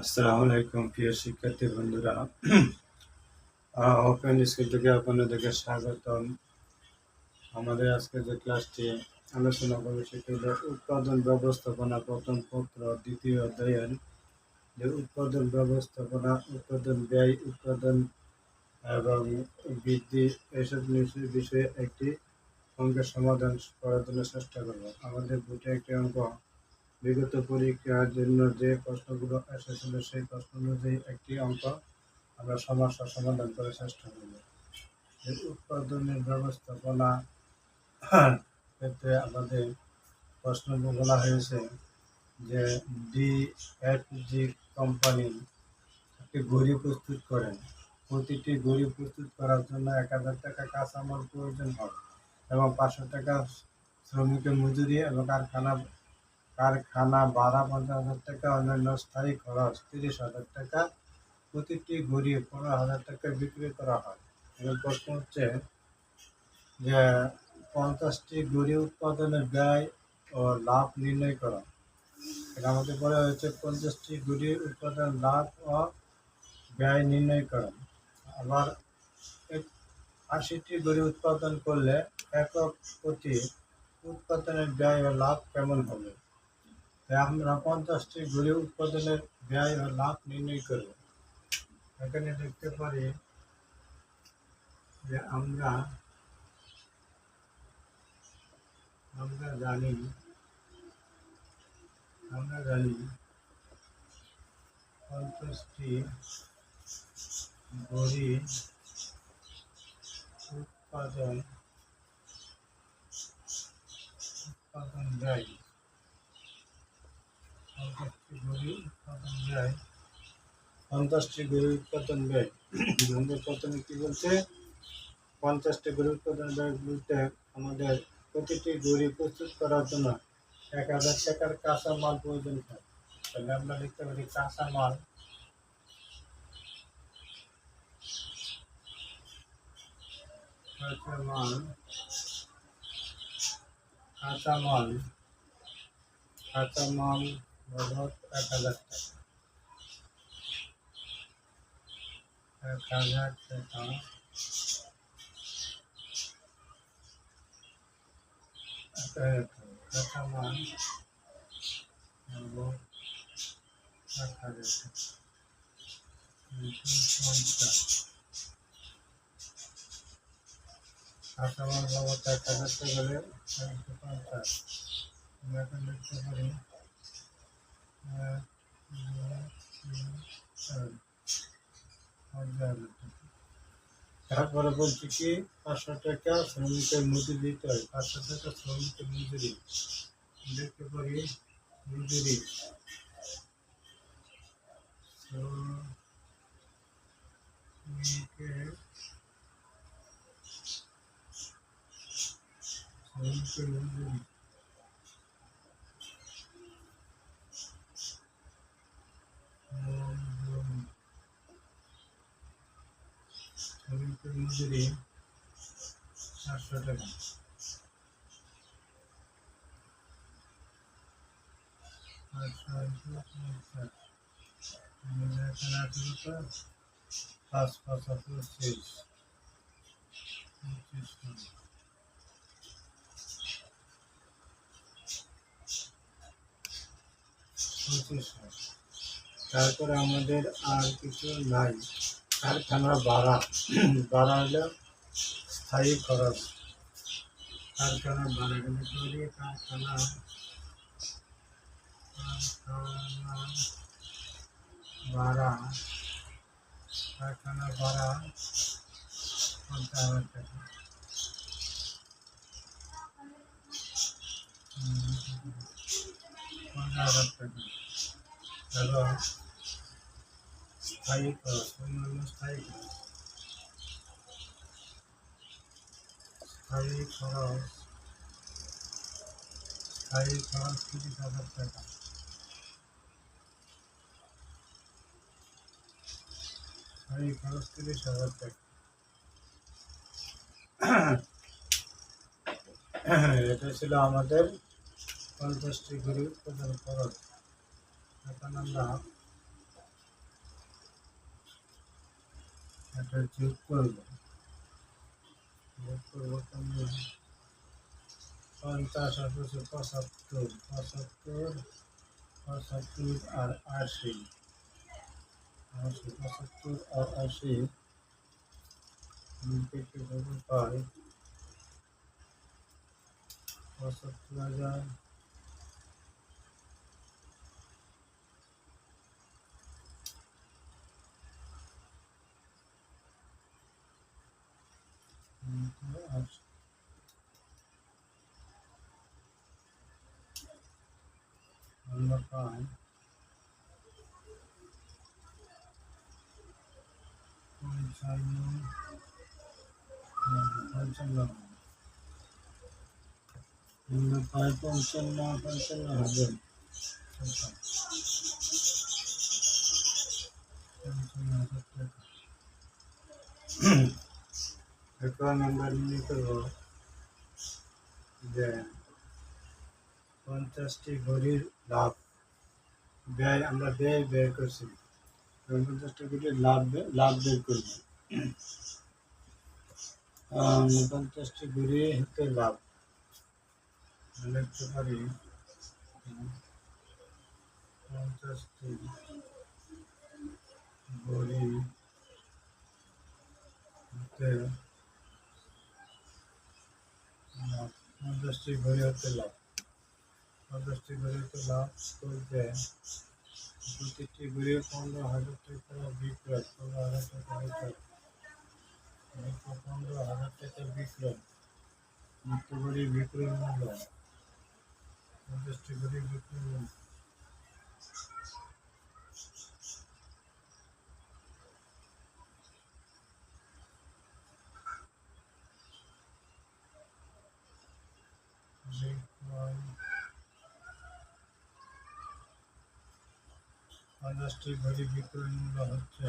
আসসালামু আলাইকুম, প্রিয় শিক্ষার্থী বন্ধুরা। ওপেন স্কুল থেকে আপনাদেরকে স্বাগতম। আমাদের আজকে যে ক্লাসটি আলোচনা করবে সেটি হলো উৎপাদন ব্যবস্থাপনা প্রথম পত্র, দ্বিতীয় অধ্যায়ের। যে উৎপাদন ব্যবস্থাপনা, উৎপাদন ব্যয়, উৎপাদন এবং বৃদ্ধি, এসব বিষয়ে একটি অঙ্কের সমাধান করার জন্য চেষ্টা করব। আমাদের বুটে একটি অঙ্ক বিগত পরীক্ষার জন্য যে প্রশ্নগুলো এসেছিল সেই প্রশ্ন অনুযায়ী একটি অঙ্ক আমরা সমস্যা সমাধান করার চেষ্টা করব। উৎপাদনের ব্যবস্থাপনা ক্ষেত্রে আমাদের প্রশ্ন বলা হয়েছে যে ডি এফ জি কোম্পানি একটি ঘড়ি প্রস্তুত করেন প্রতিটি ঘড়ি প্রস্তুত করার জন্য এক হাজার টাকা কাঁচামাল প্রয়োজন হয় এবং পাঁচশো টাকা শ্রমিকের মজুরি এবং কারখানা কারখানা ভাড়া পঞ্চাশ হাজার টাকা, অন্যান্য স্থায়ী খরচ তিরিশ হাজার টাকা। প্রতিটি ঘড়ি পনেরো হাজার টাকা বিক্রি করা হয়। এবং প্রশ্ন হচ্ছে যে পঞ্চাশটি ঘড়ি উৎপাদনের ব্যয় ও লাভ নির্ণয় করা। এটা আমাদের বলা হয়েছে পঞ্চাশটি ঘড়ি উৎপাদন লাভ ও ব্যয় নির্ণয় করা। আবার আশিটি ঘড়ি উৎপাদন করলে একক প্রতি উৎপাদনের ব্যয় ও লাভ কেমন হবে? আমরা পঞ্চাশটি ঘড়ি উৎপাদনের ব্যয় ও লাভ নির্ণয় করব। এখানে দেখতে পারি যে আমরা আমরা জানি আমরা জানি পঞ্চাশটি ঘড়ি উৎপাদন উৎপাদন ব্যয়। পঞ্চাশটি ঘড়ি উৎপাদন ব্যয়। পঞ্চাশটি গরু উৎপাদন ব্যয় আমাদের প্রথমে কি বলছে? পঞ্চাশটি গরু উৎপাদন ব্যয় বলতে আমাদের প্রতিটি গড়ি প্রস্তুত করার জন্য এক হাজার টাকার কাঁচা মাল প্রয়োজন হয়। তাহলে আমরা লিখতে পারি কাঁচা মাল কাঁচা মাল কাঁচা মাল কাঁচা মাল বাবদ এক হাজার টাকা এক হাজার টাকা এক হাজার টাকা কাঁচা মাল বাবদ এক হাজার টাকা তারপরে বলছি কি, পাঁচশো টাকা শ্রমিকের মজুরি দিতে হয়। পাঁচশো টাকা শ্রমিকের মজুরি দেখতে পারি মজুরি শ্রমিকের শ্রমিকের মজুরি শ্রমিকের মজুরি চারশো টাকা পাঁচ পঁচিশ তারপরে আমাদের আর কিছু নাই। কারখানা ভাড়া ভাড়া হলো স্থায়ী খরচ কারখানা ভাড়া গেলে তৈরি কারখানা কারখানা ভাড়া কারখানা ভাড়া পঞ্চাশ হাজার টাকা হুম, পঞ্চাশ হাজার টাকা এবং স্থায়ী খরচ অন্যান্য টাকা এটা ছিল আমাদের পঞ্চাশটি গরু উৎপাদন খরচ। এখন আমরা এটা যোগ করব। যোগ করব কেমন? পঞ্চাশ আর দুশো পঁচাত্তর পঁচাত্তর পঁচাত্তর আর আশি। আশি, পঁচাত্তর আর আশি। দেবো পাই পঁচাত্তর হাজার আশি আমরা পাই পঞ্চান্ন পঞ্চান্ন আমরা পাই পঞ্চান্ন পঞ্চান্ন হাজার পঞ্চান্ন হাজার টাকা এখন আমরা নিয়ে করব যে পঞ্চাশটি ঘড়ির লাভ ব্যয় আমরা ব্যয় ব্যয় করছি। এবং পঞ্চাশটি ঘড়ির লাভ বে- লাভ বের করব আম, পঞ্চাশটি ঘড়ি হতে লাভ লিখতে পারি উম, পঞ্চাশটি ঘড়ি হতে লাভ পঞ্চাশটি ঘড়ি হতে লাভ পঞ্চাশটি ঘড়িতে লাভ করবে প্রতিটি ঘড়ি পনেরো হাজার টাকা বিক্রয় পনেরো হাজার টাকা বিক্রয় নিত্য পনেরো হাজার টাকা বিক্রয় নিত্য ঘড়ি বিক্রয় মূল্য পঞ্চাশটি ঘড়ি বিক্রয় মূল্য বিক্রয় পঞ্চাশটি ঘড়ি বিক্রয় মূল্য হচ্ছে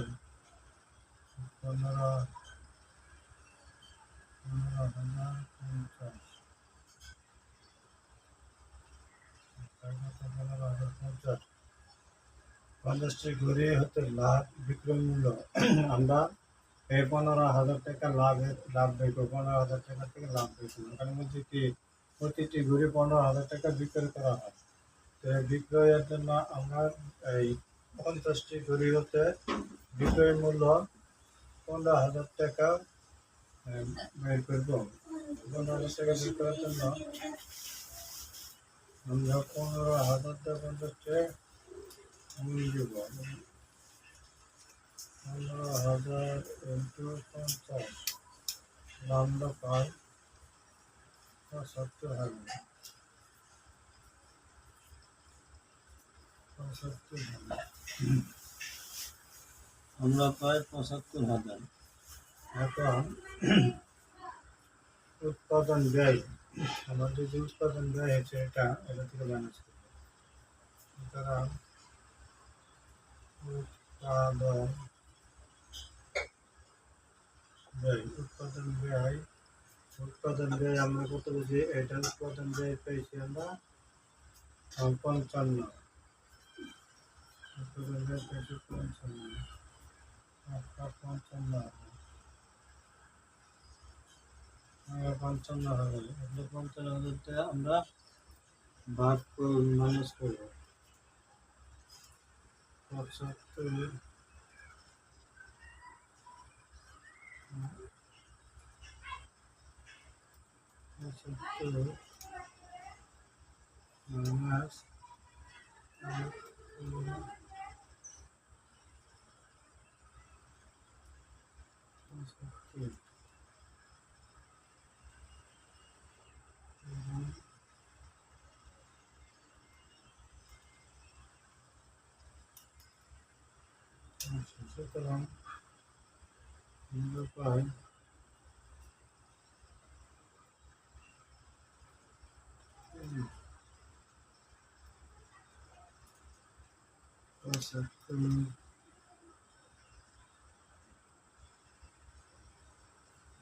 পনেরো পনেরো হাজার পঞ্চাশ। পনেরো হাজার পঞ্চাশ। পঞ্চাশটি ঘড়ি হতে লাভ বিক্রয় মূল্য। আমরা এই পনেরো হাজার টাকা লাভ লাভ দেখব, পনেরো হাজার টাকা থেকে লাভ দেখব। ওখানে মধ্যে কি, প্রতিটি ঘড়ি পনেরো হাজার টাকা বিক্রয় করা হয়। তো বিক্রয়ের জন্য আমরা এই পঞ্চাশটি ঘড়ি হতে বিক্রয় মূল্য পনেরো হাজার টাকা বের করব। পনেরো হাজার টাকা বের করার জন্য আমরা পনেরো হাজার টাকা পঞ্চাশটা দেব। পনেরো হাজার ইন্টু পঞ্চাশ আমরা পাই হাজার। পঁচাত্তর হাজার। আমরা পাই পঁচাত্তর হাজার। এখন উৎপাদন ব্যয়, আমাদের যে উৎপাদন ব্যয় হয়েছে এটা এটা থেকে মাইনাস করব। উৎপাদন ব্যয় উৎপাদন ব্যয় উৎপাদন ব্যয় আমরা কত বুঝি? এটা উৎপাদন ব্যয় পেয়েছি আমরা পঞ্চান্ন। পঞ্চান্ন এগুলো পঞ্চান্ন হাজারটা আমরা ভাগ মাইনাস করব পঁচাত্তর পঁচাত্তর মাইনাস পঁচাত্তর আচ্ছা সুতরাং আমরা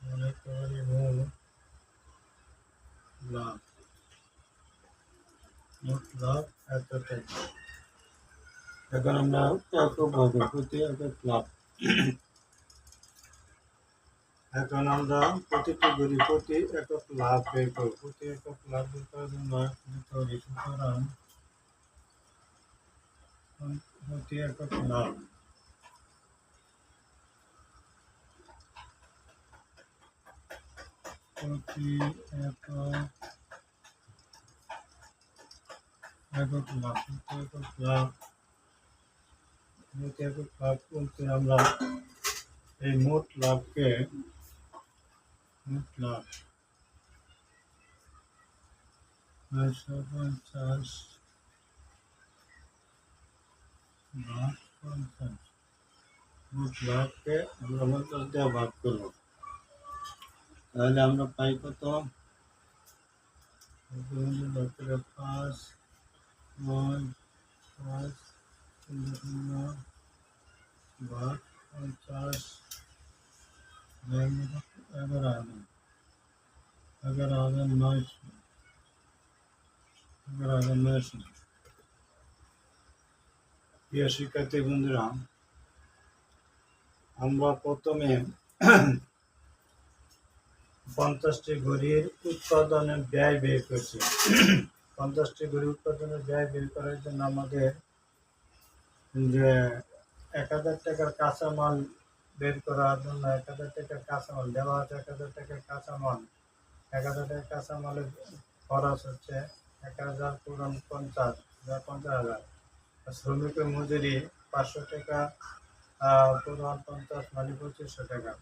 মনে করি মূল লাভ মোট লাভ এত এখন আমরা এককভাবে প্রতি একক লাভ এখন আমরা প্রতিটি গড়ি প্রতি একক লাভ বের করব প্রতি একক লাভ বের করার জন্য প্রতি একক লাভ প্রতি একক একক লাভ প্রতি একক লাভ প্রতি একক লাভ বলতে আমরা এই মোট লাভকে মোট লাভ নয়শো পঞ্চাশ ভাগ পঞ্চাশ মোট লাভকে আমরা পঞ্চাশ দেওয়া ভাগ করব তাহলে আমরা পাই কত করে পাঁচ নয় পাঁচ শূন্য শূন্য ভাগ পঞ্চাশ এগারো হাজার এগারো হাজার নয়শো এগারো হাজার নয়শো প্রিয় শিক্ষার্থী বন্ধুরা আমরা প্রথমে পঞ্চাশটি ঘড়ির উৎপাদনের ব্যয় বের করছি। পঞ্চাশটি ঘড়ি উৎপাদনের ব্যয় বের করার জন্য আমাদের যে এক হাজার টাকার কাঁচামাল বের করার জন্য এক হাজার টাকার কাঁচামাল, দেওয়া হচ্ছে এক হাজার টাকার কাঁচামাল, এক হাজার টাকার কাঁচামালের খরচ হচ্ছে এক হাজার পুরন পঞ্চাশ, হাজার পঞ্চাশ হাজার। শ্রমিকের মজুরি পাঁচশো টাকা পুরন পঞ্চাশ মানে পঁচিশশো টাকা।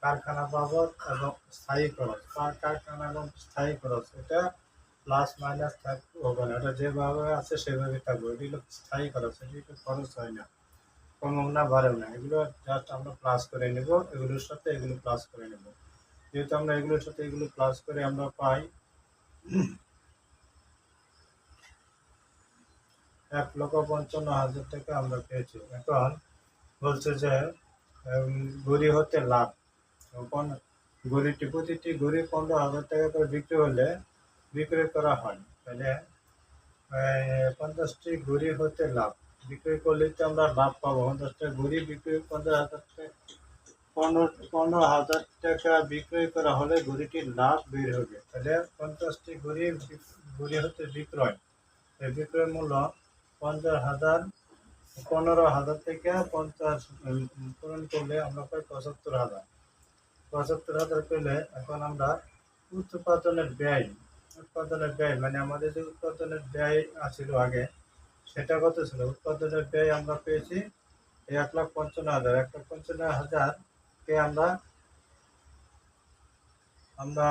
কারখানা বাবদ এবং স্থায়ী খরচ। কার- কারখানা এবং স্থায়ী খরচ, এটা প্লাস মাইনাস হবে না। এটা যেভাবে আছে সেভাবে থাকবে। এগুলো স্থায়ী খরচ। এগুলো খরচ হয় না। কমও না, বাড়েও না। এগুলো জাস্ট আমরা প্লাস করে নেব। এগুলোর সাথে এগুলো প্লাস করে নেব। যেহেতু আমরা এগুলোর সাথে এগুলো প্লাস করে আমরা পাই এক লক্ষ পঞ্চান্ন হাজার টাকা আমরা পেয়েছি। এখন বলছে যে গড়ি হতে লাভ। গড়িটি প্রতিটি গড়ি পনেরো হাজার টাকা করে বিক্রি হলে বিক্রি করা হয়। তাহলে পঞ্চাশটি ঘুড়ি হতে লাভ। বিক্রি করলে তো আমরা লাভ পাবো। পঞ্চাশটা ঘুড়ি বিক্রি পনেরো হাজার টাকা, পনেরো পনেরো হাজার টাকা বিক্রয় করা হলে ঘুড়িটির লাভ বের হবে। তাহলে, পঞ্চাশটি ঘুড়ি ঘুড়ি হতে বিক্রয়। বিক্রয় মূল্য পঞ্চাশ হাজার, পনেরো হাজার থেকে পঞ্চাশ পূরণ করলে আমরা পাই পঁচাত্তর হাজার। পঁচাত্তর হাজার পেলে এখন আমরা উৎপাদনের ব্যয় উৎপাদনের ব্যয় মানে আমাদের যে উৎপাদনের ব্যয় আছিল আগে, সেটা কত ছিল? উৎপাদনের ব্যয় আমরা পেয়েছি এক লাখ পঞ্চান্ন হাজার। এক লাখ পঞ্চান্ন হাজার হাজারকে আমরা আমরা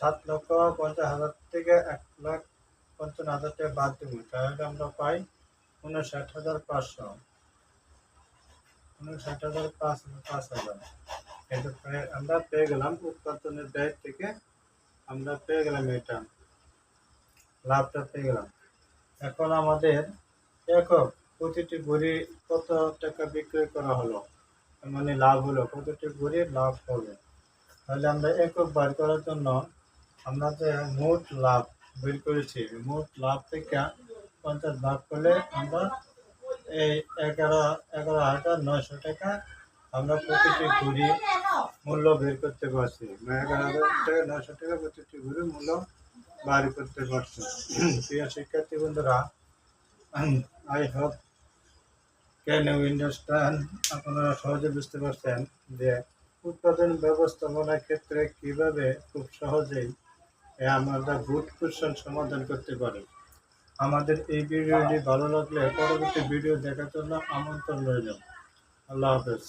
সাত লক্ষ পঞ্চাশ হাজার থেকে এক লাখ পঞ্চান্ন হাজার টাকা বাদ দেবো। তাহলে আমরা পাই উনষাট হাজার পাঁচশো। উনষাট হাজার পাঁচ পাঁচ হাজার। আমরা পেয়ে গেলাম উৎপাদনের ব্যয় থেকে আমরা পেয়ে গেলাম এটা। লাভটা পেয়ে গেলাম। এখন আমাদের একক প্রতিটি ঘড়ি কত টাকা বিক্রয় করা হলো? মানে লাভ হলো, প্রতিটি ঘড়ির লাভ হবে। তাহলে আমরা একক বার করার জন্য আমরা যে মোট লাভ বের করেছি, মোট লাভ থেকে পঞ্চাশ ভাগ করলে আমরা এই এগারো এগারো হাজার নয়শো টাকা আমরা প্রতিটি ঘুরি মূল্য বের করতে পারছি। এগারো টাকা নয়শো টাকা প্রতিটি ঘুরি মূল্য বার করতে পারছি। প্রিয় শিক্ষার্থী বন্ধুরা, আই হোপ ক্যান ইউ আপনারা সহজে বুঝতে পারছেন যে উৎপাদন ব্যবস্থাপনার ক্ষেত্রে কীভাবে খুব সহজেই আমরা গুড কোশ্চেন সমাধান করতে পারি। আমাদের এই ভিডিওটি ভালো লাগলে পরবর্তী ভিডিও দেখার জন্য আমন্ত্রণ রইল। আল্লাহ হাফেজ।